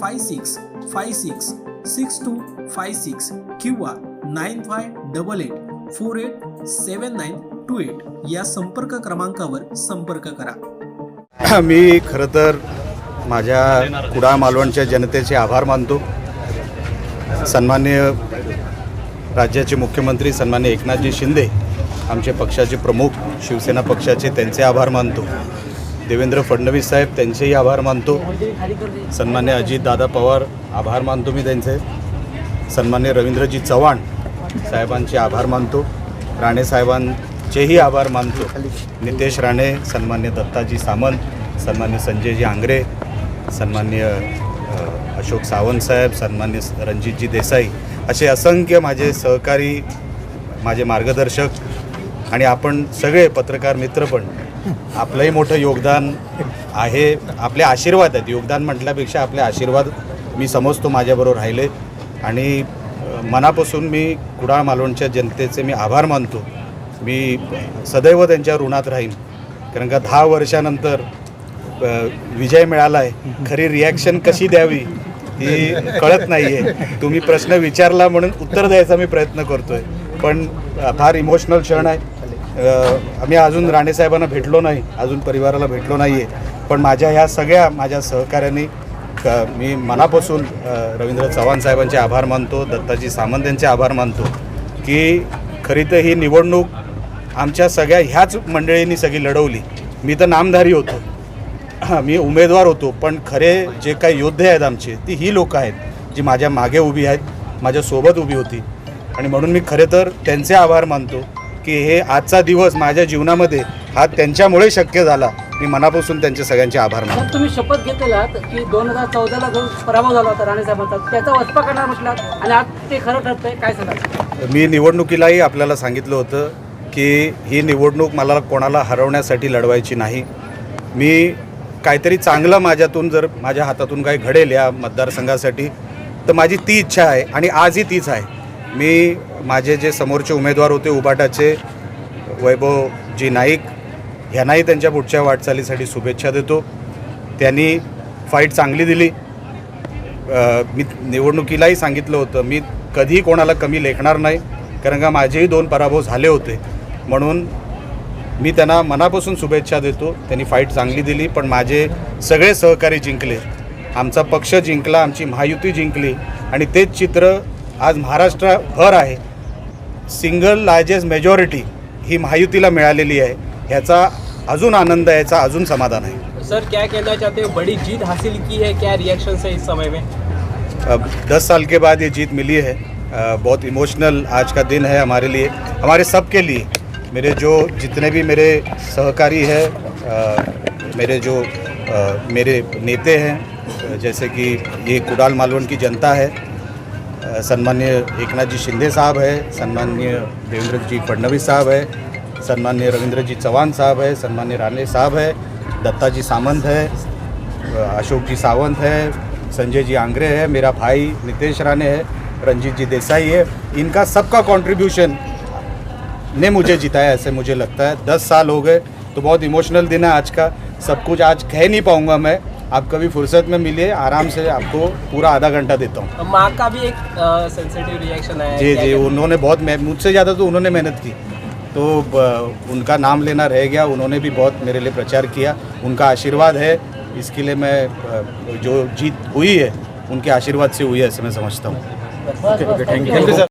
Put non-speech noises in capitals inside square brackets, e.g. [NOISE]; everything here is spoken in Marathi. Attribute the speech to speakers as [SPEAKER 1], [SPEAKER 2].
[SPEAKER 1] five six five six six two five six किंवा nine five double eight four eight seven nine two eight या संपर्क क्रमांकावर संपर्क करा. [LAUGHS]
[SPEAKER 2] मी खरं तर माझ्या कुडाळ मालवणच्या जनतेचे आभार मानतो. सन्मान्य राज्याचे मुख्यमंत्री सन्मान्य एकनाथजी शिंदे आमचे पक्षाचे प्रमुख शिवसेना पक्षाचे त्यांचे आभार मानतो. देवेंद्र फडणवीस साहेब त्यांचेही आभार मानतो. सन्मान्य अजितदादा पवार आभार मानतो मी त्यांचे. सन्मान्य रवींद्रजी चव्हाण साहेबांचे आभार मानतो. राणे साहेबांचेही आभार मानतो. नितेश राणे सन्मान्य दत्ताजी सामंत सन्मान्य संजयजी आंग्रे सन्मान्य अशोक सावंत साहेब सन्मान्य रणजितजी देसाई असे असंख्य माझे सहकारी माझे मार्गदर्शक आणि आपण सगळे पत्रकार मित्र पण आपलंही मोठं योगदान आहे. आपले आशीर्वाद आहेत. योगदान म्हटल्यापेक्षा आपले आशीर्वाद मी समजतो माझ्याबरोबर राहिले. आणि मनापासून मी कुडाळ मालवणच्या जनतेचे मी आभार मानतो. मी सदैव त्यांच्या ऋणात राहीन. कारण का दहा वर्षानंतर विजय मिळाला आहे खरी रिॲक्शन कशी द्यावी ही कळत नाही आहे तुम्ही प्रश्न विचारला म्हणून उत्तर द्यायचा मी प्रयत्न करतो आहे पण फार इमोशनल क्षण आहे. आम्ही अजून राणेसाहेबांना भेटलो नाही अजून परिवाराला भेटलो नाही आहे पण माझ्या ह्या सगळ्या माझ्या सहकाऱ्यांनी मी मनापासून रवींद्र चव्हाण साहेबांचे आभार मानतो दत्ताजी सामंत यांचे आभार मानतो की खरी तर ही निवडणूक आमच्या सगळ्या ह्याच मंडळींनी सगळी लढवली. मी तर नामधारी होतो. हां [CLEARS THROAT] मी उमेदवार होतो पण खरे जे काही योद्धे आहेत आमचे ती ही लोकं आहेत जी माझ्या मागे उभी आहेत माझ्यासोबत उभी होती. आणि म्हणून मी खरे तर त्यांचे आभार मानतो. की हे आजचा दिवस माझ्या जीवनामध्ये हा त्यांच्यामुळे शक्य झाला. मी मनापासून त्यांचे सगळ्यांचे आभार मानतो.
[SPEAKER 3] तुम्ही शपथ घेतलेलात की दोन हजार चौदाला जो पराभव झाला होता राणे साहेबांचा त्याचा वचपा करणार म्हटलात आणि आज ते खरं ठरतंय काय सांगा
[SPEAKER 2] मी निवडणुकीलाही आपल्याला सांगितलं होतं की ही निवडणूक मला कोणाला हरवण्यासाठी लढवायची नाही. मी काहीतरी चांगलं माझ्यातून जर माझ्या हातातून काही घडेल या मतदारसंघासाठी तर माझी ती इच्छा आहे आणि आजही तीच आहे. मी माझे जे समोरचे उमेदवार होते उबाटाचे वैभवजी नाईक ह्यांनाही त्यांच्या पुढच्या वाटचालीसाठी शुभेच्छा देतो. त्यांनी फाईट चांगली दिली. मी निवडणुकीलाही सांगितलं होतं मी कधीही कोणाला कमी लेखणार नाही कारण का माझेही दोन पराभव झाले होते. म्हणून मी त्यांना मनापासून शुभेच्छा देतो. त्यांनी फाईट चांगली दिली पण माझे सगळे सहकारी जिंकले. आमचा पक्ष जिंकला आमची महायुती जिंकली आणि तेच चित्र आज महाराष्ट्रभर आहे. सिंगल लार्जेस्ट मेजॉरिटी ही महायुतीला मिळालेली आहे ह्याचा अजून आनंद आहे याचा अजून समाधान आहे.
[SPEAKER 4] सर क्या कहना चाहते हो? बड़ी जीत हासिल की है? क्या रिएक्शन है इस समय में?
[SPEAKER 2] अब दस साल के बाद ये जीत मिली है। बहुत इमोशनल आज का दिन है हमारे लिए हमारे सब के लिए। मेरे जो जितने भी मेरे सहकारी हैं मेरे जो अ, मेरे नेते हैं जैसे कि ये कुडाल मालवण की जनता है सन्मान्य एकनाथ जी शिंदे साहब है, सन्मान्य देवेंद्र जी फडणवीस साहब है, सन्मान्य रविंद्र जी चौहान साहब है, सन्मान्य राणे साहब है दत्ता जी सामंत है अशोक जी सावंत है संजय जी आंग्रे है, मेरा भाई नितेश राणे है रंजीत जी देसाई है। इनका सबका कंट्रीब्यूशन ने मुझे जिताया, ऐसे मुझे लगता है। दस साल हो गए तो बहुत इमोशनल दिन है आज का। सब कुछ आज कह नहीं पाऊँगा मैं। आप कभी फुर्सत में मिलिए आराम से आपको पूरा आधा घंटा देता हूँ।
[SPEAKER 4] माँ का भी एक सेंसिटिव रिएक्शन है।
[SPEAKER 2] जी जी उन्होंने बहुत मुझसे ज़्यादा तो उन्होंने मेहनत की। तो उनका नाम लेना रह गया उन्होंने भी बहुत मेरे लिए प्रचार किया। उनका आशीर्वाद है इसके लिए मैं जो जीत हुई है उनके आशीर्वाद से हुई है ऐसे मैं समझता हूँ। Thank you. सर